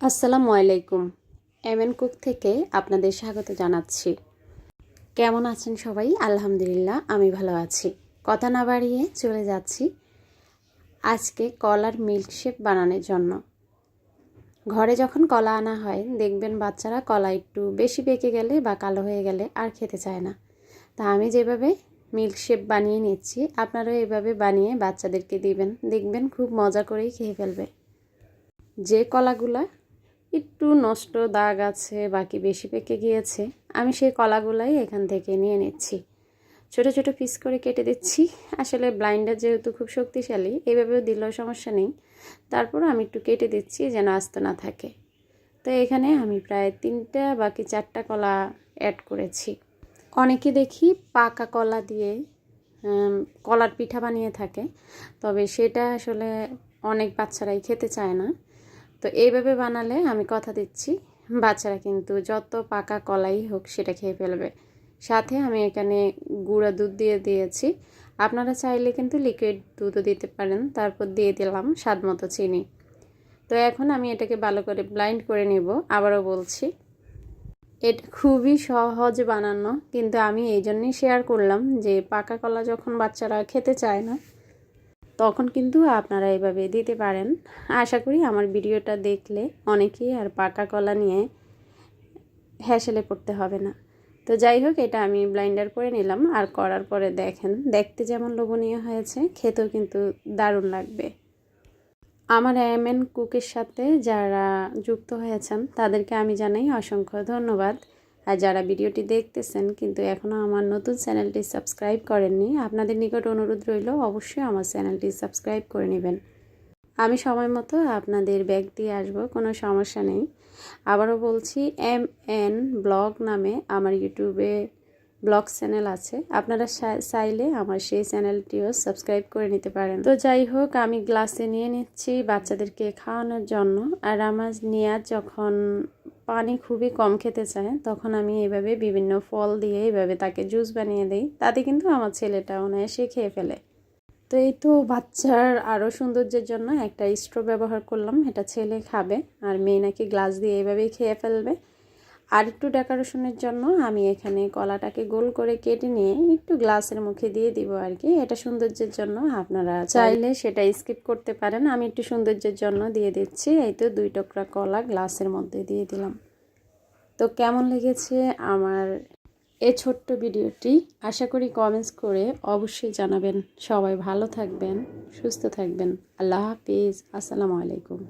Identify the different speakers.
Speaker 1: আসসালামু আলাইকুম। M N cook থেকে আপনাদের স্বাগত জানাচ্ছি। কেমন আছেন সবাই? আলহামদুলিল্লাহ, আমি ভালো আছি। কথা না বাড়িয়ে চলে যাচ্ছি আজকে কলার মিল্কশেক বানানোর জন্য। ঘরে যখন কলা আনা হয়, দেখবেন বাচ্চারা কলা একটু বেশি পেকে গেলে বা কালো হয়ে গেলে আর খেতে চায় না। তা আমি যেভাবে মিল্কশেক বানিয়ে নিচ্ছি, আপনারাও এভাবে বানিয়ে বাচ্চাদেরকে দিবেন। দেখবেন খুব মজা করেই খেয়ে ফেলবে। যে কলাগুলা একটু নষ্ট দাগ আছে, বাকি বেশি পেকে গিয়েছে, আমি সেই কলাগুলাই এখান থেকে নিয়ে নিচ্ছি। ছোট ছোট পিস করে কেটে দিচ্ছি। আসলে ব্লাইন্ডার যেহেতু খুব শক্তিশালী এইভাবেও দিলেও সমস্যা নেই। তারপর আমি একটু কেটে দিচ্ছি যেন আস্ত না থাকে। তো এখানে আমি প্রায় তিনটা, বাকি চারটা কলা অ্যাড করেছি। অনেকে দেখি পাকা কলা দিয়ে কলার পিঠা বানিয়ে থাকে, তবে সেটা আসলে অনেক বাচ্চারাই খেতে চায় না। তো এইভাবে বানালে আমি কথা দিচ্ছি। বাচ্চারা কিন্তু যত পাকা কলাই হোক সেটা খেয়ে ফেলবে। সাথে আমি এখানে গুঁড়া দুধ দিয়ে দিয়েছি। আপনারা চাইলে কিন্তু লিকুইড দুধও দিতে পারেন। তারপর দিয়ে দিলাম স্বাদ মতো চিনি। তো এখন আমি এটাকে ভালো করে ব্লাইন্ড করে নেব। আবারও বলছি, এটা খুবই সহজ বানানো। কিন্তু আমি এই জন্যই শেয়ার করলাম যে পাকা কলা যখন বাচ্চারা খেতে চায় না তখন কিন্তু আপনারা এভাবে দিতে পারেন। আশা করি আমার ভিডিওটা দেখলে অনেকেই আর পাকা কলা নিয়ে হ্যাসেলে পড়তে হবে না। তো যাই হোক, এটা আমি ব্লাইন্ডার করে নিলাম। আর করার পরে দেখেন, দেখতে যেমন লোভনীয় হয়েছে, খেতেও কিন্তু দারুণ লাগবে। আমার এম এন কুকের সাথে যারা যুক্ত হয়েছেন, তাদেরকে আমি জানাই অসংখ্য ধন্যবাদ। আর যারা ভিডিওটি দেখতেছেন কিন্তু এখনও আমার নতুন চ্যানেলটি সাবস্ক্রাইব করেননি, আপনাদের নিকট অনুরোধ রইল অবশ্যই আমার চ্যানেলটি সাবস্ক্রাইব করে নেবেন। আমি সময় মতো আপনাদের ব্যাগ দিয়ে আসব, কোনো সমস্যা নেই। আবারও বলছি, এম এন ব্লগ নামে আমার ইউটিউবে ব্লগ চ্যানেল আছে। আপনারা চাইলে আমার সেই চ্যানেলটিও সাবস্ক্রাইব করে নিতে পারেন। তো যাই হোক, আমি গ্লাসে নিয়ে নিচ্ছি বাচ্চাদেরকে খাওয়ানোর জন্য। আর আমার নিয়াজ যখন পানি খুবই কম খেতে চায়, তখন আমি এইভাবে বিভিন্ন ফল দিয়ে এইভাবে তাকে জুস বানিয়ে দিই। তাতে কিন্তু আমার ছেলেটা অনায়াসে খেয়ে ফেলে। তো এই তো বাচ্চার আরও সৌন্দর্যের জন্য একটা স্ট্রো ব্যবহার করলাম। এটা ছেলে খাবে আর মেয়ে নাকি গ্লাস দিয়ে এইভাবেই খেয়ে ফেলবে। আর একটু ডেকোরেশনের জন্য আমি এখানে কলাটাকে গোল করে কেটে নিয়ে একটু গ্লাসের মুখে দিয়ে দিব আর কি। এটা সৌন্দর্যের জন্য আপনারা চাইলে সেটা স্কিপ করতে পারেন। আমি একটু সৌন্দর্যের জন্য দিয়ে দিচ্ছি। এই তো দুই টুকরা কলা গ্লাসের মধ্যে দিয়ে দিলাম। তো কেমন লেগেছে আমার এই ছোট্ট ভিডিওটি? আশা করি কমেন্টস করে অবশ্যই জানাবেন। সবাই ভালো থাকবেন, সুস্থ থাকবেন। আল্লাহ হাফিজ। আসসালামু আলাইকুম।